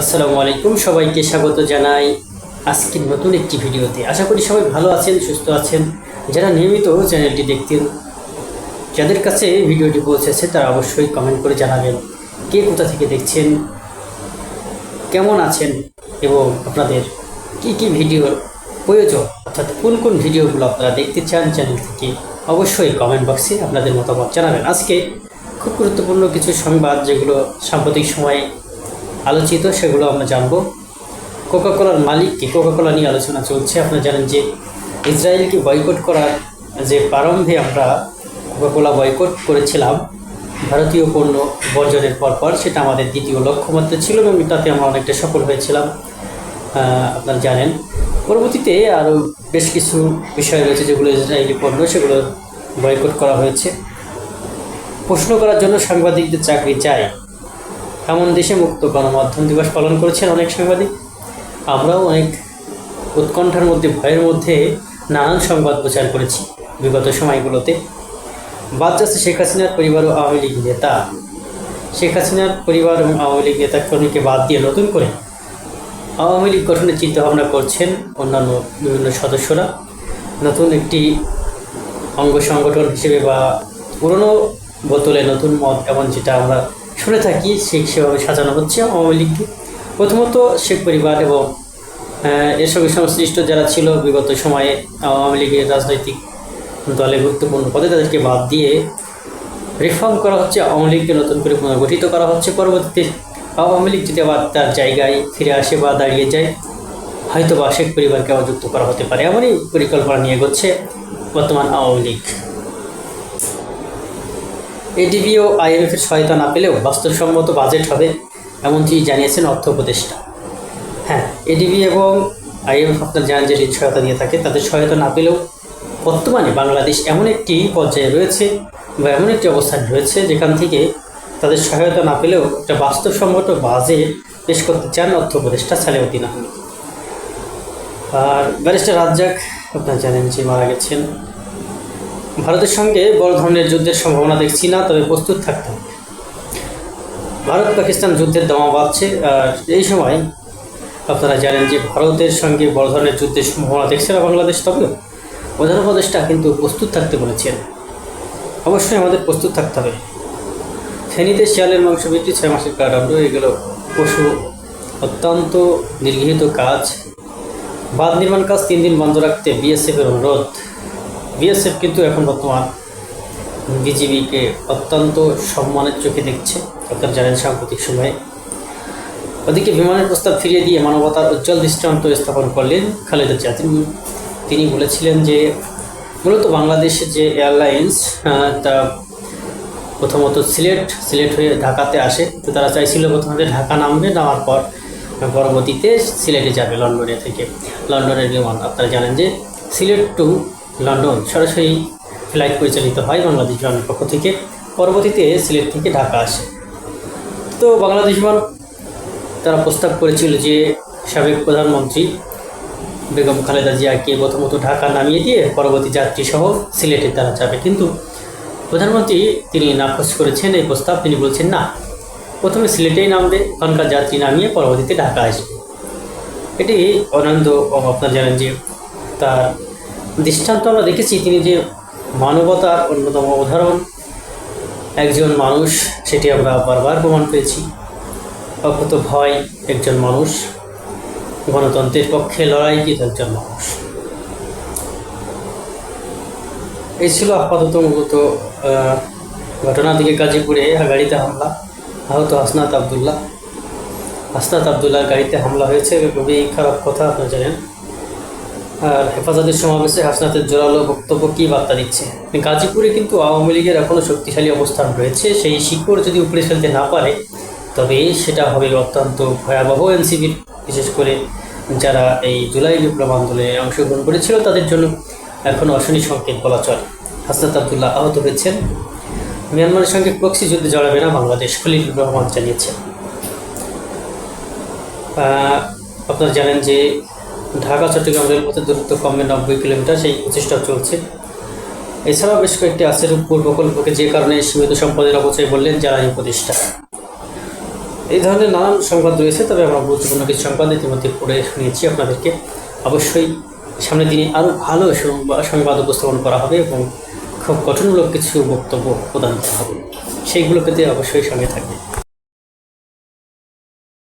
আসসালামু আলাইকুম সবাইকে স্বাগত জানাই আজকের নতুন একটি ভিডিওতে। আশা করি সবাই ভালো আছেন, সুস্থ আছেন। যারা নিয়মিত চ্যানেলটি দেখতেন, যাদের কাছে ভিডিওটি পৌঁছেছে, তারা অবশ্যই কমেন্ট করে জানাবেন, কে কোথা থেকে দেখছেন, কেমন আছেন, এবং আপনাদের কি কি ভিডিওর প্রয়োজন, অর্থাৎ কোন কোন ভিডিওগুলো আপনারা দেখতে চান চ্যানেল থেকে, অবশ্যই কমেন্ট বক্সে আপনাদের মতামত জানাবেন। আজকে খুব গুরুত্বপূর্ণ কিছু সংবাদ, যেগুলো সাম্প্রতিক সময়ে আলোচিত, সেগুলো আমরা জানব। কোকাকোলার মালিককে কোকাকোলা নিয়ে আলোচনা চলছে। আপনারা জানেন যে ইসরায়েলকে বয়কট করার যে প্রারম্ভে আমরা কোকাকোলা বয়কট করেছিলাম, ভারতীয় পণ্য বর্জনের পরপর, সেটা আমাদের দ্বিতীয় লক্ষ্যমাত্রা ছিল এবং তাতে আমরা অনেকটা সফল হয়েছিলাম। আপনারা জানেন। পরবর্তীতে আরও বেশ কিছু বিষয় রয়েছে যেগুলো ইসরায়েলি পণ্য, সেগুলো বয়কট করা হয়েছে। প্রশ্ন করার জন্য সাংবাদিকদের চাকরি চাই। এমন দেশে মুক্ত গণমাধ্যম দিবস পালন করেছেন অনেক সাংবাদিক। আমরাও অনেক উৎকণ্ঠার মধ্যে, ভয়ের মধ্যে নানান সংবাদ প্রচার করেছি বিগত সময়গুলোতে। বাদ যাচ্ছে শেখ হাসিনার পরিবার ও আওয়ামী লীগ নেতা। শেখ হাসিনার পরিবার এবং আওয়ামী লীগ নেতা কর্মীকে বাদ দিয়ে নতুন করে আওয়ামী লীগ গঠনের চিন্তাভাবনা করছেন অন্যান্য বিভিন্ন সদস্যরা। নতুন একটি অঙ্গ সংগঠন হিসেবে বা পুরনো বোতলে নতুন মত, এমন যেটা আমরা শুনে থাকি, সেই সেভাবে সাজানো হচ্ছে আওয়ামী লীগকে। প্রথমত শেখ পরিবার এবং এর সঙ্গে সংশ্লিষ্ট যারা ছিল বিগত সময়ে আওয়ামী লীগের রাজনৈতিক দলে গুরুত্বপূর্ণ পদে তাদেরকে বাদ দিয়ে রিফর্ম করা হচ্ছে, আওয়ামী লীগকে নতুন করে পুনর্গঠিত করা হচ্ছে। পরবর্তীতে আওয়ামী লীগ যদি আবার তার জায়গায় ফিরে আসে বা দাঁড়িয়ে যায় হয়তো বা শেখ পরিবারকে আবার যুক্ত করা হতে পারে। এমনই পরিকল্পনা নিয়ে এগোচ্ছে বর্তমান আওয়ামী লীগ। এডিবি ও আইএমএফ এর সহায়তা না পেলেও বাস্তবসম্মত বাজেট হবে, এমনটি জানিয়েছেন অর্থ উপদেষ্টা। হ্যাঁ এডিবি এবং আইএমএফ আপনার জানেন যে ঋণ সহায়তা দিয়ে থাকে, তাদের সহায়তা না পেলেও বর্তমানে বাংলাদেশ এমন একটি পর্যায়ে রয়েছে বা এমন একটি অবস্থান রয়েছে যেখান থেকে তাদের সহায়তা না পেলেও একটা বাস্তবসম্মত বাজেট পেশ করতে চান অর্থ উপদেষ্টা সালেউদ্দিন আহমেদ। আর ব্যারিস্টার রাজ্জাক, আপনারা জানেন যে মারা গেছেন। ভারতের সঙ্গে বড় ধরনের যুদ্ধের সম্ভাবনা দেখছি না, তবে প্রস্তুত থাকতে হবে। ভারত পাকিস্তান যুদ্ধের দামা বাড়ছে, আর এই সময় আপনারা জানেন যে ভারতের সঙ্গে বড় ধরনের যুদ্ধের সম্ভাবনা দেখছে না বাংলাদেশ, তবেও প্রধান উপদেষ্টা কিন্তু প্রস্তুত থাকতে বলেছেন। অবশ্যই আমাদের প্রস্তুত থাকতে হবে। ফেনীতে শিয়ালের মাংস বিক্রি ছয় মাসের কারাদণ্ড, এগুলো পশু অত্যন্ত নির্গৃহীত কাজ। বাঁধ নির্মাণ কাজ তিন দিন বন্ধ রাখতে বিএসএফের অনুরোধ। বিএসএফ কিন্তু এখন বর্তমান বিজিবিকে অত্যন্ত সম্মানের চোখে দেখছে। আপনারা জানেন সাম্প্রতিক সময়ে। ওদিকে বিমানের প্রস্তাব ফিরিয়ে দিয়ে মানবতার উজ্জ্বল দৃষ্টান্ত স্থাপন করলেন খালেদা জিয়া। তিনি বলেছিলেন যে, মূলত বাংলাদেশের যে এয়ারলাইন্স তা প্রথমত সিলেট সিলেট হয়ে ঢাকাতে আসে। তো তারা চাইছিল প্রথমে ঢাকা নামবে, নামার পর পরবর্তীতে সিলেটে যাবে লন্ডনে থেকে, লন্ডনের বিমান। আপনারা জানেন যে সিলেট টু লন্ডন। সরাসরি ফ্লাইট পরিচালিত হয় বাংলাদেশ বিমানের পক্ষ থেকে। পরবর্তীতে সিলেট থেকে ঢাকা আসে। তো বাংলাদেশ বিমান তারা প্রস্তাব করেছিল যে সাবেক প্রধানমন্ত্রী বেগম খালেদা জিয়াকে প্রথমত ঢাকা নামিয়ে দিয়ে পরবর্তী যাত্রী সহ সিলেটে তারা যাবে। কিন্তু প্রধানমন্ত্রী তিনি নাকচ করেছেন এই প্রস্তাব। তিনি বলছেন, না, প্রথমে সিলেটেই নামবে ওখানকার যাত্রী নামিয়ে পরবর্তীতে ঢাকা আসবে। এটি অনন্ত আপনার জানেন যে তার দৃষ্টান্ত আমরা দেখেছি তিনি যে মানবতার অন্যতম উদাহরণ। একজন মানুষ, সেটি আমরা বারবার প্রমাণ পেয়েছি। অকুত ভয়, একজন মানুষ। গণতন্ত্রের পক্ষে লড়াইকৃত একজন মানুষ? এই ছিল আপাতত মূলত ঘটনা দিকে গাজীপুরে গাড়িতে হামলা। আহত হাসনাত আবদুল্লাহ। হাসনাত আবদুল্লাহর গাড়িতে হামলা হয়েছে খুবই খারাপ কথা, আপনারা জানেন। আর হেফাজতের সমাবেশে হাসনাতের জোরালো বক্তব্য কী বার্তা দিচ্ছে? গাজীপুরে কিন্তু আওয়ামী লীগের এখনও শক্তিশালী অবস্থান রয়েছে। সেই শিকড় যদি উপরে ফেলতে না পারে, তবে সেটা হবে অত্যন্ত ভয়াবহ এনসিবির বিশেষ করে যারা এই জুলাই বিপ্লব আন্দোলনে অংশগ্রহণ করেছিল, তাদের জন্য এখন অশনি সংকেত বলা চলে। হাসনাত আবদুল্লাহ আহত হয়েছেন। মিয়ানমারের সঙ্গে প্রক্সি যুদ্ধে জড়াবে না বাংলাদেশ খলিলুর রহমান জানিয়েছেন। আপনারা জানেন যে ঢাকা, চট্টগ্রাম রেলপথের দূরত্ব কমবে নব্বই কিলোমিটার, সেই প্রচেষ্টা চলছে। এছাড়াও বেশ কয়েকটি আছে রূপপুর প্রকল্পকে যে কারণে সীমিত সম্পদের অপচয় বললেন জ্বালানি উপদেষ্টা। এই ধরনের নানান সংবাদ রয়েছে, তবে আমরা গুরুত্বপূর্ণ কিছু সংবাদ ইতিমধ্যে পড়ে শুনিয়েছি আপনাদেরকে। অবশ্যই সামনের দিনে আরও ভালো সংবাদ উপস্থাপন করা হবে এবং খুব গঠনমূলক কিছু বক্তব্য প্রদান করা হবে। সেইগুলো পেতে অবশ্যই সঙ্গে থাকবে